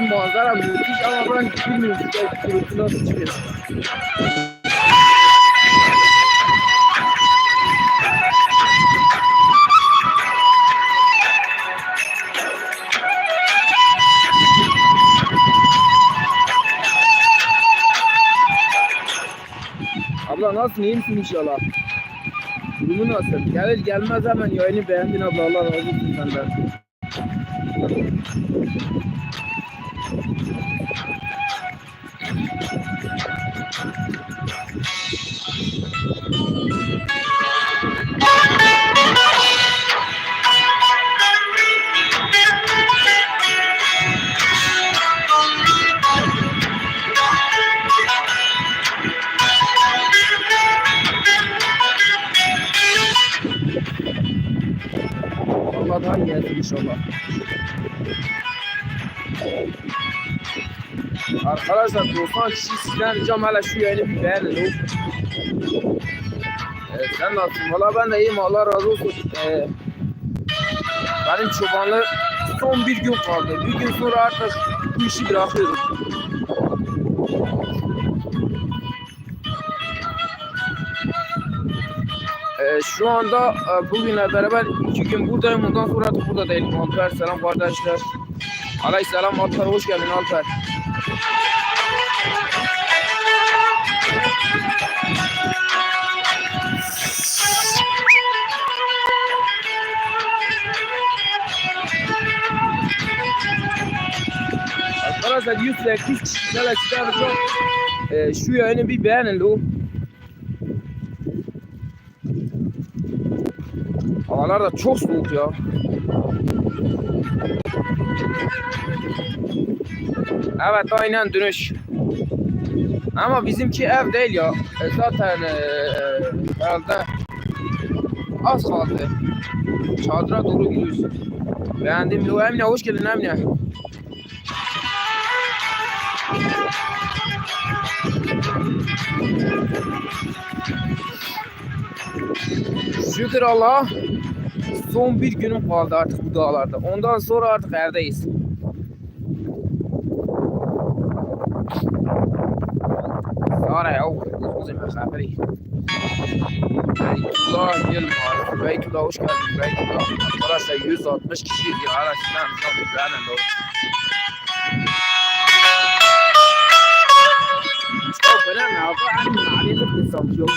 Manzara müthiş ama ben bilmiyorum işte gürültü nasıl çıkıyor. Abla nasılsın iyi misin inşallah? Durumu nasıl? Gelir gelmez hemen yayını beğendin abla Allah razı olsun senden. 90 kişi sizden ricam hala şu yayını bir beğenin. Evet, sen nasılsın? Valla ben de iyiyim Allah razı olsun. Ee, benim çobanlı son bir gün kaldı. Bir gün sonra artık bu işi bırakıyorum. Ee, şu anda e, bugünle beraber iki gün buradayım. Ondan sonra artık burada değilim. Alper selam kardeşler. Aleyhisselam Alper hoş geldin Alper. Arkadaşlar 108 kişilerle çıkaracağım. Ee, şu yayını bir beğenin lo. Havalar da çok soğuk ya. Evet aynen dönüş. Ama bizimki ev değil ya. E, zaten e, herhalde az kaldı. Çadıra doğru gidiyoruz. Beğendim. Lo Emine hoş geldin Emine. Şükür Allah. Son bir günüm kaldı artık bu dağlarda. Ondan sonra artık evdeyiz. Sara ya. Uzun mesafeyi. Beytullah Yılmaz. Beytullah hoş geldin Beytullah. Arkadaşlar 160 kişi ziyaret eden Zabi Beytullah. Çok önemli. Abi annem aleyhi bir sansiyon.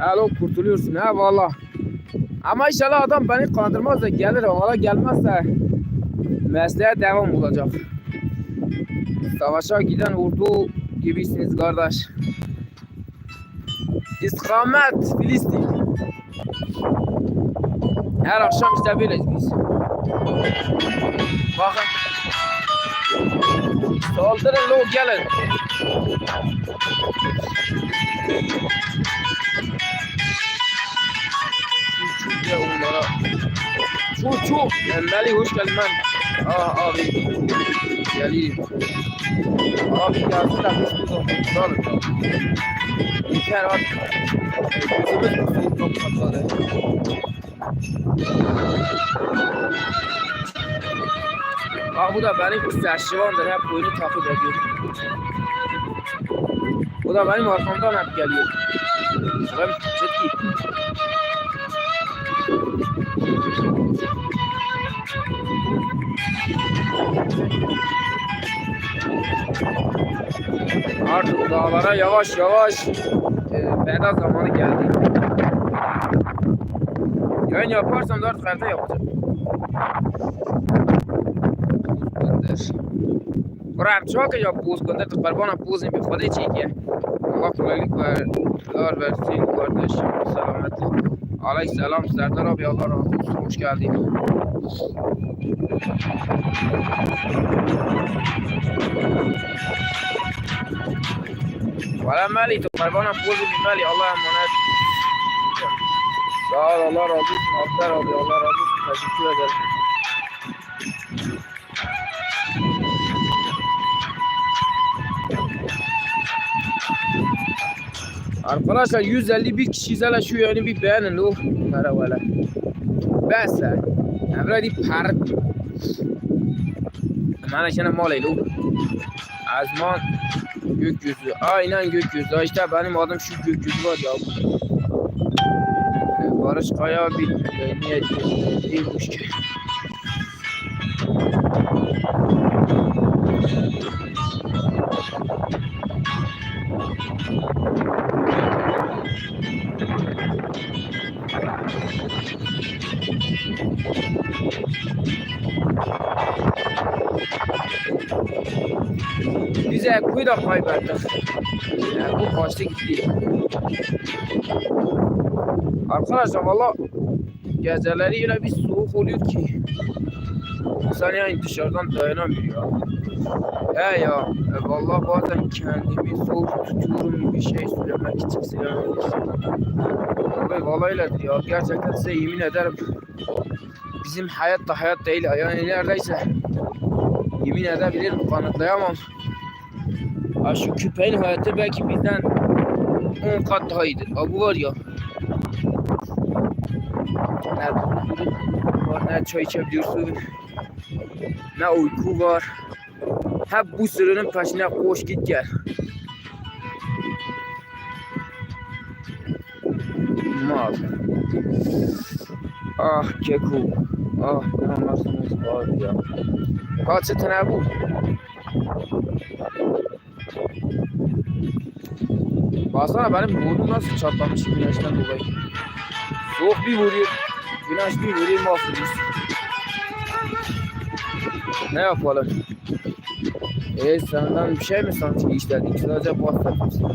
Alo kurtuluyorsun ha valla. Ama inşallah adam beni kandırmaz da gelir valla gelmezse mesleğe devam olacak. Savaşa giden ordu gibisiniz kardeş. İstikamet Filistin. Her akşam işte böyleyiz biz. Bakın. Saldırın lo gelin. Çu çu. Embeli hoş geldin. Ah abi. Geleyim. Abi gelsin de biz burada kurtulalım. Yeter artık. Gözümüz bu soğuk kapatları. Aa, bu da benim serşivandır. Hep boynu takip ediyor. Bu da benim arkamdan hep geliyor. Ben ciddi. Artık dağlara yavaş yavaş e, veda zamanı geldi. Yayın yaparsam da artık evde yapacağım. Buzgundur. Buram çok ya buzgundur. Tıkarbana buzun bir kodu çekiyor. Allah kolaylık ver, ver versin kardeşim. Selametlik. Aleyhisselam Serdar abi Allah razı olsun. Hoş geldin. Valla mali tıkarbana buzun bir mali. Allah'a emanet. Sağ ol Allah razı olsun. Alper abi Allah razı olsun. Teşekkür ederim. Arkadaşlar 151 kişiyiz hala şu yönü bir beğenin lo. Merhaba. Bas. Emre di part. Bana şimdi mal lo. Azman gökyüzü. Aynen gökyüzü. İşte benim adım şu gökyüzü var ya. Barış Kaya bir niye değilmiş ki. Biz Ekku'yu da kaybettik. Ekku kaçtı gitti. Arkadaşlar valla geceleri yine bir soğuk oluyor ki. İnsan yani dışarıdan dayanamıyor ya. He ya, e, vallahi bazen kendimi soğuk tutuyorum bir şey söylemek için için. Abi vallahi öyledir ya, gerçekten size yemin ederim. Bizim hayat da hayat değil ya, yani neredeyse yemin edebilirim, kanıtlayamam. Ha şu küpenin hayatı belki bizden 10 kat daha iyidir. Ha var ya. Ne var, ne çay içebiliyorsun, ne uyku var. Hep bu sürünün peşine koş git gel. Mal. Ah keko. Ah ne anlarsınız var ya. Kaç tane bu? Baksana benim burnum nasıl çatlamış güneşten dolayı. Soğuk bir vuruyor. Güneş bir vuruyor mahvoluyoruz. Ne yapalım? E senden bir şey mi sanki işledik? Sadece bahsettim.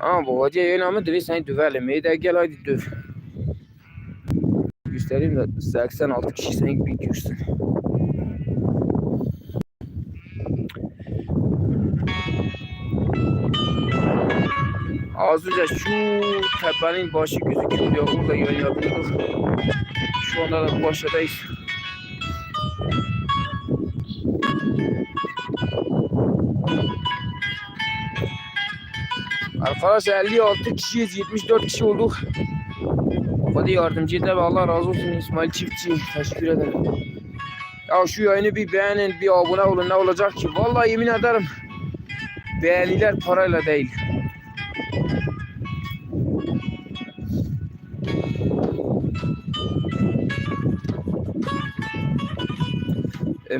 Ama bu hoca yine mi dedi seni dövelim. İyi de gel hadi döv. Göstereyim de 86 kişi sen gibi görsün. Az önce şu tepenin başı gözüküyor ya burada yön yapıyorduk. Şu anda da başladayız. Arkadaşlar 56 kişiyiz 74 kişi olduk. Hadi yardımcı da Allah razı olsun İsmail Çiftçi. Teşekkür ederim. Ya şu yayını bir beğenin, bir abone olun ne olacak ki? Vallahi yemin ederim beğeniler parayla değil.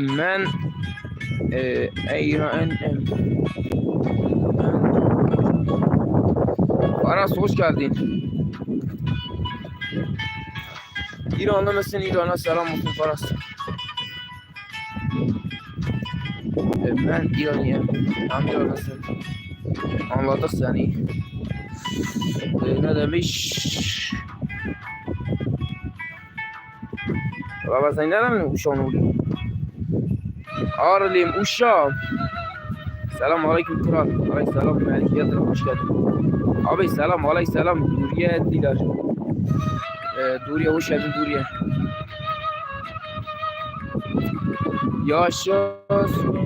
من İran Aras hoş geldin. İranlı mısın? İran'a selam olsun Faras. Ben İranlıyım. Tam İranlısın. Anladık seni. Ee, ne demiş? Baba sen nereden mi uşağın Ağrılıyım uşağım. Selam aleyküm kral. Aleyküm selam Melik Yıldırım hoş geldin. Abi selam aleyküm selam Duriye ettiler. Ee, Duriye hoş geldin Duriye. Yaşasın.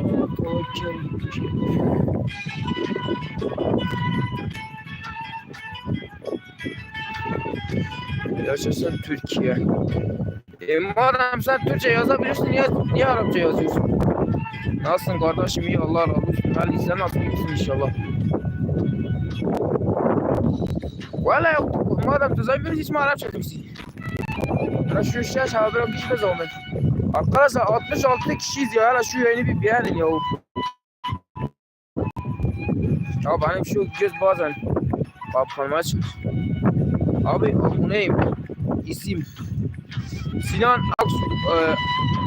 Yaşasın Türkiye. E, madem sen Türkçe yazabilirsin niye, niye Arapça yazıyorsun? Nasılsın kardeşim iyi Allah razı olsun. Ali sen nasılsın iyisin inşallah. Valla madem düzenliyoruz hiç mi Arapça kimsin? Ya şu işe bir şey de zahmet. Arkadaşlar 66 kişiyiz ya. Hala şu yayını bir beğenin ya. Ya benim şu göz bazen kapkanıma çıkmış. Abi aboneyim. İsim Sinan Aksu, e,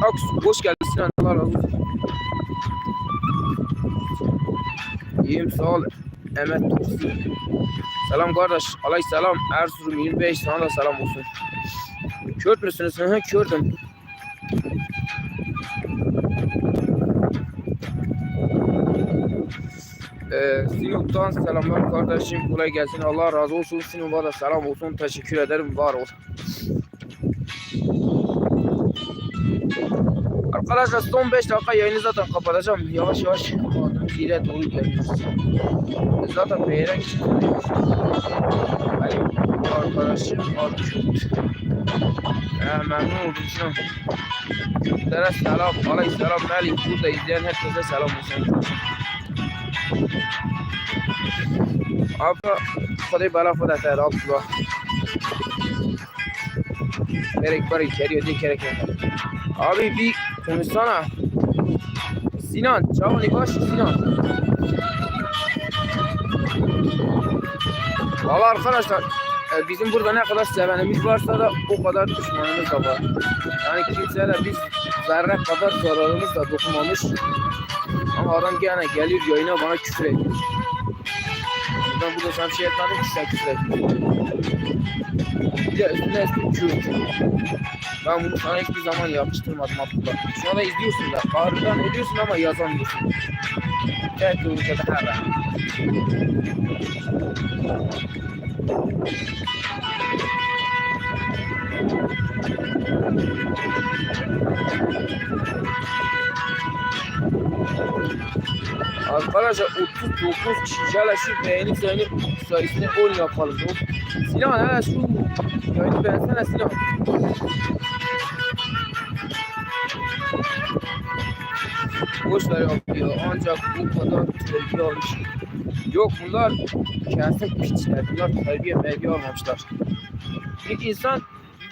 Aksu hoş geldin Sinan. Allah razı olsun. İyiyim sağ ol. Emet Tursi. Selam kardeş. Alay selam. Erzurum 25 sana da selam olsun. Kürt müsünüz? Hı hı Kürt'üm. Ee, Sinop'tan selamlar kardeşim. Kolay gelsin. Allah razı olsun. Sinop'a da selam olsun. Teşekkür ederim. Var ol. Arkadaşlar son 5 dakika yayını zaten kapatacağım. Yavaş yavaş şiire dolu gelmişti. Zaten beğenerek çıkıyormuştu. Benim arkadaşım Arjut. Ya memnun oldum canım. Kürtlere selam, aleyhisselam, melik. Burada izleyen herkese selam olsun. Abi, خدای بلا خود از اعلام شما بره یک بار کری و دیگه کری کنم آبی بی کنستان Sinan, çabuk baş Sinan. Valla arkadaşlar e, bizim burada ne kadar sevenimiz varsa da o kadar düşmanımız da var. Yani kimseye biz zerre kadar zararımız da dokunmamış. Ama adam gene gelir yayına bana küfür ediyor. Ben burada sana bir şey etmedim ki sen küfür. Bir de üstüne üstüne Kürt. Ben bunu sana hiçbir zaman yapıştırmadım Abdullah. Şu anda izliyorsun da. Bağrından ediyorsun ama yazamıyorsun. Evet doğru da ha ben. Arkadaşlar 39 kişi hala şu beğeni sayını sayısını 10 yapalım. Sinan hala şu yayını beğensene Sinan. Boş ver abi ya ancak bu kadar terbiye almış. Yok bunlar kesin piçler. Bunlar terbiye merbiye almamışlar. Bir insan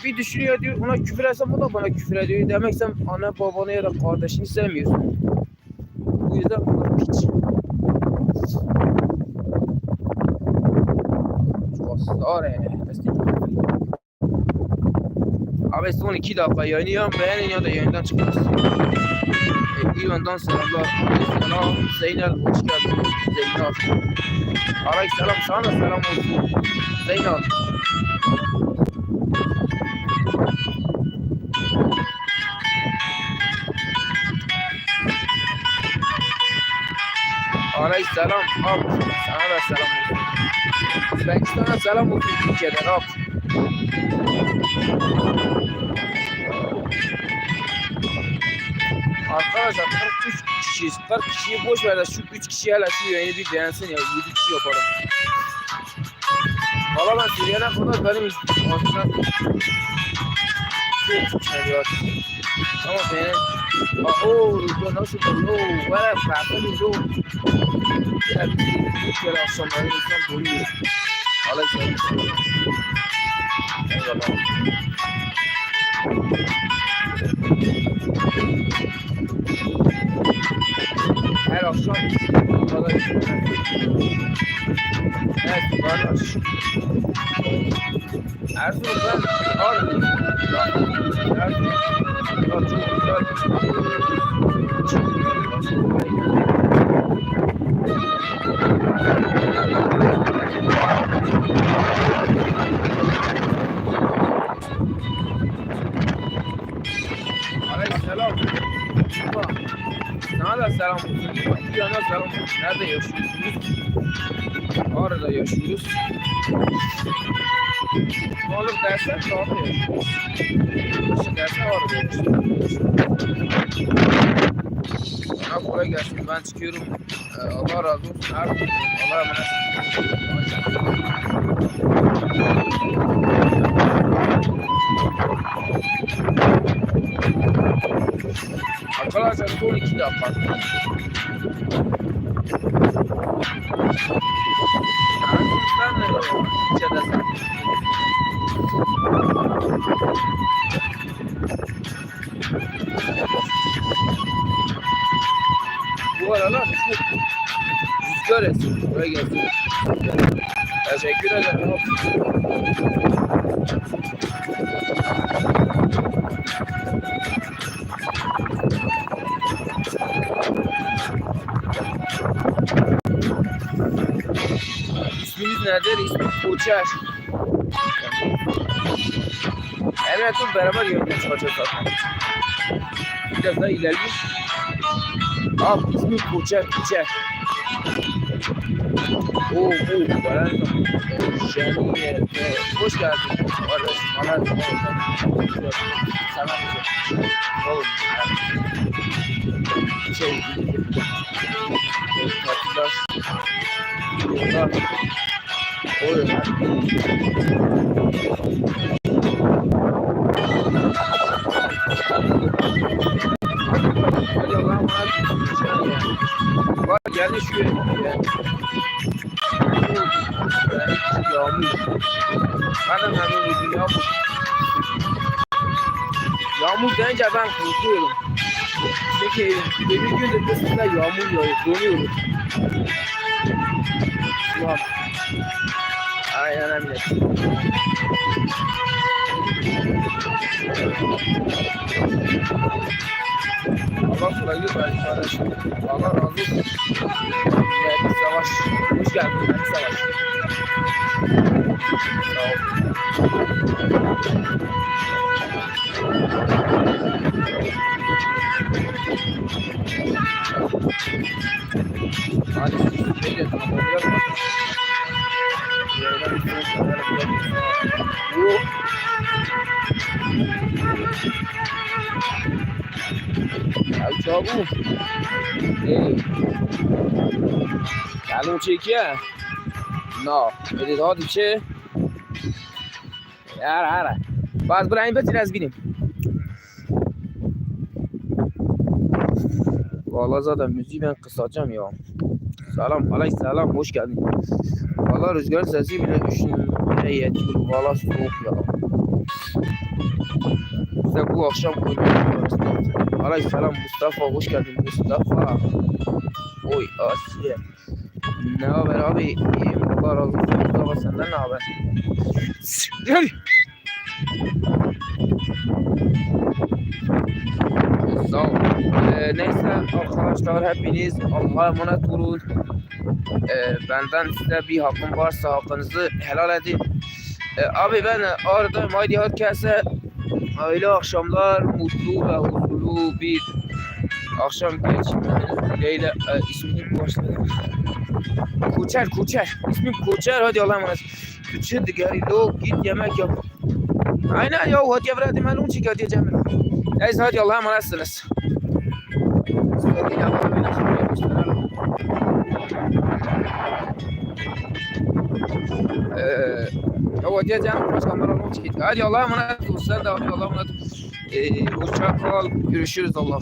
bir düşünüyor diyor ona küfür etsem o da bana küfür ediyor. Demek sen anne babanı ya da kardeşini sevmiyorsun. Bu yüzden piç. Costare. Abi son iki dakika yayınlıyorum. Beğenin ya da yayından çıkmaz. E, İvan'dan selamlar. Selam. Zeynel hoş geldin. Zeynel. Aleyküm selam. Sana selam olsun. Zeynel. Selam. Ab. Sana da selam olsun. Uzbekistan'a selam olsun Türkiye'den. Ab. Arkadaşlar 43 kişiyiz. 40 kişiyi boş ver de şu 3 kişi hala şu yayını bir beğensin ya. 7 kişi yapalım. Valla ben söyleyene kadar benim aslında çok seviyor. Ama benim Aa, ooo, Rüzgar nasıl olur? Oo, valla farklı bir yol. Ya bir kere akşamları insan doyuyor. Aleyküm selam. Eyvallah. Her akşam kadar Evet kardeş. Erzurum'dan Ardahan. Erzurum. Ya çok güzel. Aleykümselam. Baba, Sana da selam olsun. Bir yana selam olsun. Nerede yaşıyorsunuz? Orada yaşıyoruz. Oğlum dersen de orada yaşıyoruz. Dışı dersen orada yaşıyoruz. Bana kolay gelsin. Ben çıkıyorum. Ee, Allah razı olsun. Her. Allah'a emanet. Arkadaşlar son iki dakika. Ben de içeride sen. Bu aralar rüzgar esiyor. Buraya gelsin. Teşekkür ederim. Koçer. Evet dur beraber yönetmeye çalışacağız zaten. Biraz daha ilerleyin. Al ismim Koçer. Koçer. Oo, oo, Valentino. Şeniye, e, hoş geldin. Kardeş, bana sana bir şey. Oğlum, şey, tatlılar, yollar, Allah'ım Bak geldi şu ya. Yağmur. Ben de memnun oldum yağmur. Yağmur deyince ben korkuyorum. Çünkü bir gündür mesela yağmur yağıyor, donuyorum. An. Aynen öyle. Allah kolaylık versin kardeşim. Allah razı olsun. Mühendis Savaş. Hoş geldin Mühendis Savaş. Sağ ol. Hadi Ya çabuk. Hey. Çekiye. No. Dedi hadi çe. Yara yara. Baz burayı bir biraz bineyim. Vallahi zaten müziği ben kısacağım ya. Selam, alay selam, hoş geldin. Vallahi rüzgar sesi bile düşün. Ey vallahi soğuk ya. Bize bu akşam oynuyoruz. Alay selam Mustafa, hoş geldin Mustafa. Oy Asiye. Ne haber abi? İyiyim, Allah razı Mustafa senden ne haber? Gel. Sağ ol. Ee, neyse arkadaşlar hepiniz Allah'a emanet olun. Ee, benden size bir hakkım varsa hakkınızı helal edin. Ee, abi ben arada haydi herkese aile akşamlar mutlu ve huzurlu bir akşam geçirmeniz dileğiyle e, ismini başladım. Kuçer Kuçer ismim Kuçer hadi Allah'a emanet. Kuçer diğeri git yemek yap. Aynen ya hadi evladım ben onu çekiyor diyeceğim. Neyse hadi Allah'a emanetsiniz. Söylediğin Eee ya diyeceğim başkanlar onu çekiyor. Hadi Allah'a emanet olun. Sen de Allah'a emanet olun. Ee, hoşça kal. Görüşürüz Allah.